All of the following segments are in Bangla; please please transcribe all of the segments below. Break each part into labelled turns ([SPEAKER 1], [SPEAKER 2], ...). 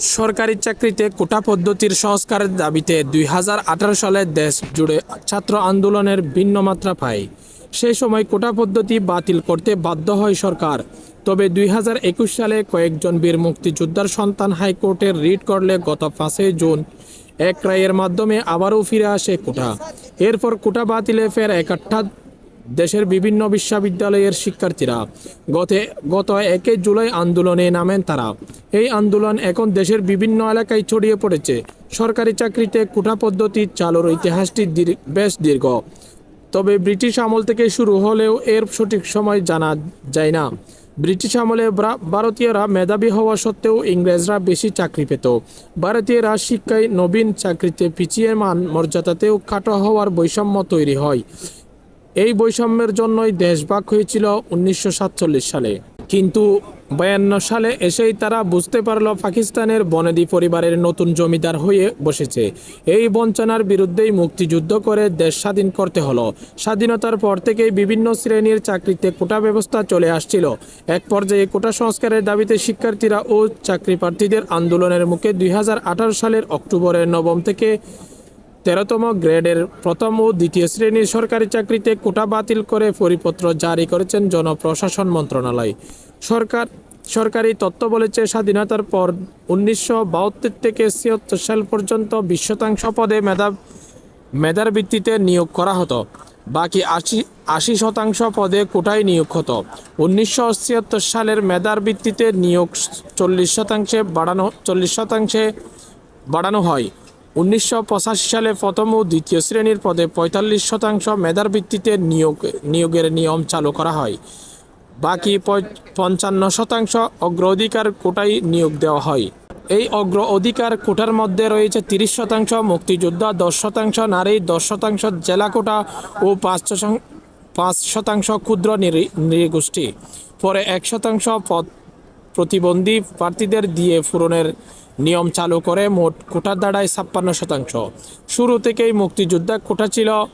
[SPEAKER 1] সরকারি চাকরিতে কোটা পদ্ধতির সংস্কারের দাবিতে দুই হাজার আঠারো সালে দেশ জুড়ে ছাত্র আন্দোলনের ভিন্ন মাত্রা পায়। সেই সময় কোটা পদ্ধতি বাতিল করতে বাধ্য হয় সরকার। তবে দুই হাজার একুশ সালে কয়েকজন বীর মুক্তিযোদ্ধার সন্তান হাইকোর্টের রিট করলে গত পাঁচই জুন এক রায়ের মাধ্যমে আবারও ফিরে আসে কোটা। এরপর কোটা বাতিলে ফের একাঠা দেশের বিভিন্ন বিশ্ববিদ্যালয়ের শিক্ষার্থীরা গতে, গত একে জুলাই আন্দোলনে নামেন তারা। এই আন্দোলন এখন দেশের বিভিন্ন এলাকায় ছড়িয়ে পড়েছে। সরকারি চাকরিতে কোটা পদ্ধতি চালুর ইতিহাসটি বেশ দীর্ঘ। তবে ব্রিটিশ আমল থেকে শুরু হলেও এর সঠিক সময় জানা যায় না। ব্রিটিশ আমলে ভারতীয়রা মেধাবী হওয়া সত্ত্বেও ইংরেজরা বেশি চাকরি পেত। ভারতীয়রা শিক্ষায় নবীন চাকরিতে পিছিয়ে মান মর্যাদাতেও কাটো হওয়ার বৈষম্য তৈরি হয়। এই বৈষম্যের জন্যই দেশভাগ হয়েছিল উনিশশো সাতচল্লিশ সালে। কিন্তু বায়ান্ন সালে এসেই তারা বুঝতে পারল পাকিস্তানের বনেদি পরিবারের নতুন জমিদার হয়ে বসেছে। এই বঞ্চনার বিরুদ্ধেই মুক্তিযুদ্ধ করে দেশ স্বাধীন করতে হলো। স্বাধীনতার পর থেকেই বিভিন্ন শ্রেণির চাকরিতে কোটা ব্যবস্থা চলে আসছিল। এক পর্যায়ে কোটা সংস্কারের দাবিতে শিক্ষার্থীরা ও চাকরি প্রার্থীদের আন্দোলনের মুখে দুই হাজার আঠারো সালের অক্টোবরের নবম থেকে তেরোতম গ্রেডের প্রথম ও দ্বিতীয় শ্রেণির সরকারি চাকরিতে কোটা বাতিল করে পরিপত্র জারি করেছেন জনপ্রশাসন মন্ত্রণালয়। সরকার, সরকারি তথ্য বলেছে, স্বাধীনতার পর উনিশশো বাহাত্তর থেকে ছিয়াত্তর সাল পর্যন্ত বিশ শতাংশ পদে মেধা, মেধার ভিত্তিতে নিয়োগ করা হতো। বাকি আশি আশি শতাংশ পদে কোটায় নিয়োগ হতো। উনিশশো ছিয়াত্তর সালের মেধার ভিত্তিতে নিয়োগ চল্লিশ শতাংশে বাড়ানো, চল্লিশ শতাংশে বাড়ানো হয়। উনিশশো পঁচাশি সালে প্রথম ও দ্বিতীয় শ্রেণির পদে পঁয়তাল্লিশ শতাংশ মেধার ভিত্তিতে নিয়োগ, নিয়োগের নিয়ম চালু করা হয়। বাকি পঞ্চান্ন শতাংশ অগ্রাধিকার কোটায় নিয়োগ দেওয়া হয়। এই অগ্র অধিকার কোটার মধ্যে রয়েছে তিরিশ শতাংশ মুক্তিযোদ্ধা, দশ শতাংশ নারী, দশ শতাংশ জেলা কোটা ও পাঁচ পাঁচ শতাংশ ক্ষুদ্র নৃগোষ্ঠী। পরে এক শতাংশ পদ প্রতিবন্ধী প্রার্থীদের দিয়ে পূরণের নিয়ম চালু করে মোট কোটা দাঁড়ায় ছাপ্পান্ন শতাংশ। শুরু থেকেই মুক্তিযোদ্ধা কোটা ছিল,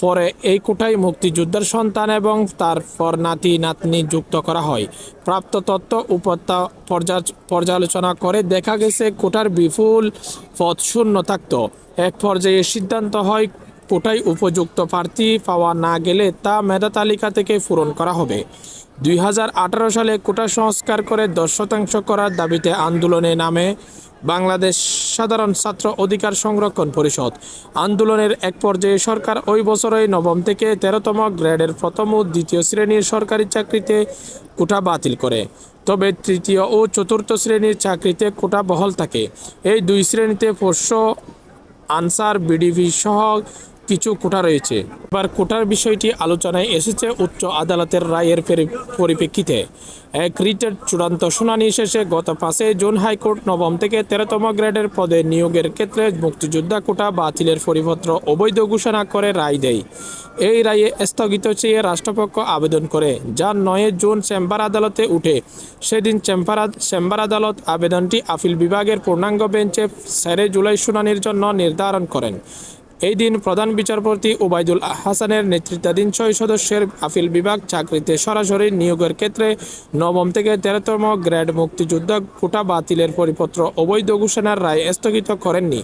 [SPEAKER 1] পরে এই কোটায় মুক্তিযোদ্ধার সন্তান এবং তারপর নাতি, নাতনি যুক্ত করা হয়। প্রাপ্ত তথ্য উপত্যা পর্যা- পর্যালোচনা করে দেখা গেছে কোটার বিপুল পথ শূন্য থাকত। এক পর্যায়ে সিদ্ধান্ত হয়, কোটায় উপযুক্ত প্রার্থী পাওয়া না গেলে তা মেধা তালিকা থেকে পূরণ করা হবে। দুই সালে কোটা সংস্কার করে দশ শতাংশ করার দাবিতে আন্দোলনে নামে বাংলাদেশ সাধারণ ছাত্র অধিকার সংরক্ষণ পরিষদ। আন্দোলনের এক পর্যায়ে সরকার ওই বছরের নবম থেকে তেরোতম গ্রেডের প্রথম ও দ্বিতীয় শ্রেণির সরকারি চাকরিতে কোটা বাতিল করে। তবে তৃতীয় ও চতুর্থ শ্রেণির চাকরিতে কোটা বহল থাকে। এই দুই শ্রেণীতে পোষ্য আনসার, বিডিভি সহ কিছু কোটা রয়েছে। এবার কোটার বিষয়টি আলোচনায় এসেছে উচ্চ আদালতের রায়ের পরি- পরিপ্রেক্ষিতে। এক রিটের চূড়ান্ত শুনানি শেষে গত পাঁচে জুন হাইকোর্ট নবম থেকে তেরোতম গ্রেডের পদে নিয়োগের ক্ষেত্রে মুক্তিযোদ্ধা কোটা বাতিলের পরিপত্র অবৈধ ঘোষণা করে রায় দেয়। এই রায়ে স্থগিত চেয়ে রাষ্ট্রপক্ষ আবেদন করে, যা নয় জুন চেম্বার আদালতে উঠে। সেদিন চেম্বার চেম্বার আদালত আবেদনটি আপিল বিভাগের পূর্ণাঙ্গ বেঞ্চে সেরে জুলাই শুনানির জন্য নির্ধারণ করেন। এই দিন প্রধান বিচারপতি ওবায়দুল হাসানের নেতৃত্বাধীন ছয় সদস্যের আপিল বিভাগ চাকরিতে সরাসরি নিয়োগের ক্ষেত্রে নবম থেকে তেরোতম গ্রেড মুক্তিযোদ্ধা কোটা বাতিলের পরিপত্র অবৈধ ঘোষণার রায় স্থগিত করেননি।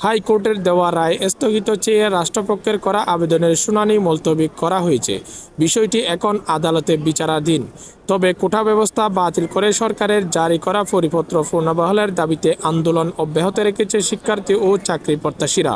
[SPEAKER 1] হাইকোর্টের দেওয়া রায় স্থগিত চেয়ে রাষ্ট্রপক্ষের করা আবেদনের শুনানি মুলতবি করা হয়েছে। বিষয়টি এখন আদালতে বিচারাধীন। তবে কোটা ব্যবস্থা বাতিল করে সরকারের জারি করা পরিপত্র পুনর্বহালের দাবিতে আন্দোলন অব্যাহত রেখেছে শিক্ষার্থী ও চাকরি প্রত্যাশীরা।